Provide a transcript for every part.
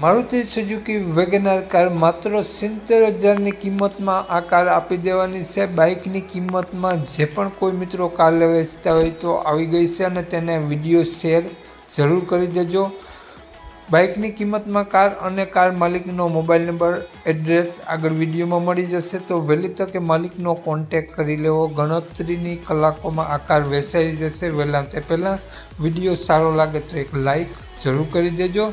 Maruti Suzuki Wagon R car માત્ર સિત્તેર હજારની કિંમતમાં આ કાર આપી દેવાની છે. બાઇકની કિંમતમાં જે પણ કોઈ મિત્રો કાર લેવા ઇચ્છતા હોય તો આવી ગઈ છે અને તેને વીડિયો શેર જરૂર કરી દેજો. બાઇકની કિંમતમાં કાર અને કાર માલિકનો મોબાઈલ નંબર, એડ્રેસ આગળ વિડીયોમાં મળી જશે. તો વહેલી તકે માલિકનો કોન્ટેક કરી લેવો. ગણતરીની કલાકોમાં આ કાર વેચાઈ જશે. વહેલા તે પહેલાં વીડિયો સારો લાગે તો એક લાઈક જરૂર કરી દેજો.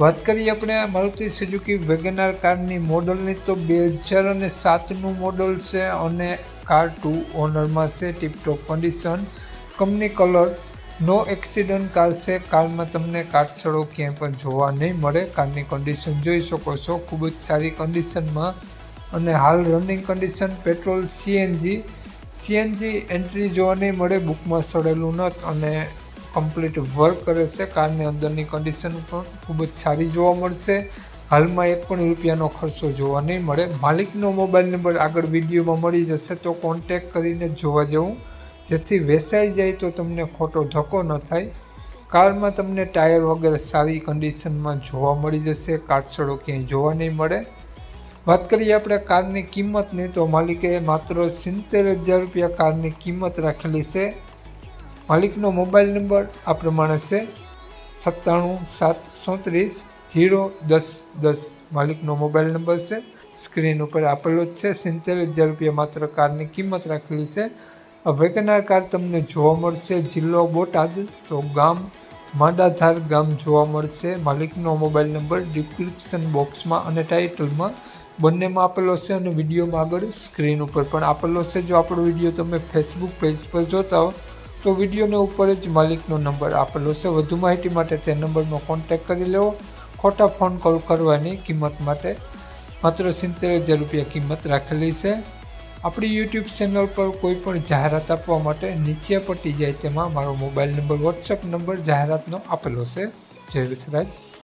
વાત કરીએ આપણે મારુતિ સુઝુકી વેગનાર કારની મોડલની, તો બે હજાર અને સાતનું મોડલ છે અને કાર ટુ ઓનરમાં છે tiptop condition company colour no accident car છે. કારમાં તમને કાટસળો ક્યાંય પણ જોવા નહીં મળે. કારની કન્ડિશન જોઈ શકો છો. ખૂબ જ સારી કન્ડિશનમાં અને હાલ running condition petrol CNG CNG entry જોવા નહીં મળે બુકમાં સડેલું નથ. અને કમ્પ્લીટ વર્ક કરે છે. કારની અંદરની કન્ડિશન પણ ખૂબ જ સારી જોવા મળશે. હાલમાં એક પણ રૂપિયાનો ખર્ચો જોવા નહીં મળે. માલિકનો મોબાઈલ નંબર આગળ વિડીયોમાં મળી જશે, તો કોન્ટેક કરીને જોવા જવું. જેથી વેચાઈ જાય તો તમને ખોટો ધક્કો ન થાય. કારમાં તમને ટાયર વગેરે સારી કન્ડિશનમાં જોવા મળી જશે. કાટછડો ક્યાંય જોવા નહીં મળે. વાત કરીએ આપણે કારની કિંમતની, તો માલિકે માત્ર સિત્તેર હજાર રૂપિયા કારની કિંમત રાખેલી છે. માલિકનો મોબાઈલ નંબર આ પ્રમાણે છે સત્તાણું સાત સોત્રીસ જીરો દસ દસ. માલિકનો મોબાઈલ નંબર છે. સ્ક્રીન ઉપર આપેલો જ છે. સિત્તેર હજાર રૂપિયા માત્ર કારની કિંમત રાખેલી છે. વેગનાર કાર તમને જોવા મળશે. જિલ્લો બોટાદ તો ગામ માંડાધાર ગામ જોવા મળશે. માલિકનો મોબાઈલ નંબર ડિસ્ક્રિપ્શન બોક્સમાં અને ટાઇટલમાં બંનેમાં આપેલો છે અને વિડીયોમાં આગળ સ્ક્રીન ઉપર પણ આપેલો છે. જો આપણો વીડિયો તમે ફેસબુક પેજ પર જોતા હો તો વિડીયોને ઉપર જ માલિકનો નંબર આપેલો છે. વધુ માહિતી માટે તે નંબરનો કોન્ટેક કરી લેવો. ખોટા ફોન કોલ કરવાની કિંમત માટે માત્ર સિત્તેર હજાર રૂપિયા કિંમત રાખેલી છે. આપણી યુટ્યુબ ચેનલ પર કોઈ પણ જાહેરાત આપવા માટે નીચે પટી જાય તેમાં મારો મોબાઈલ નંબર વોટ્સઅપ નંબર જાહેરાતનો આપેલો છે. જય વિસરાજ.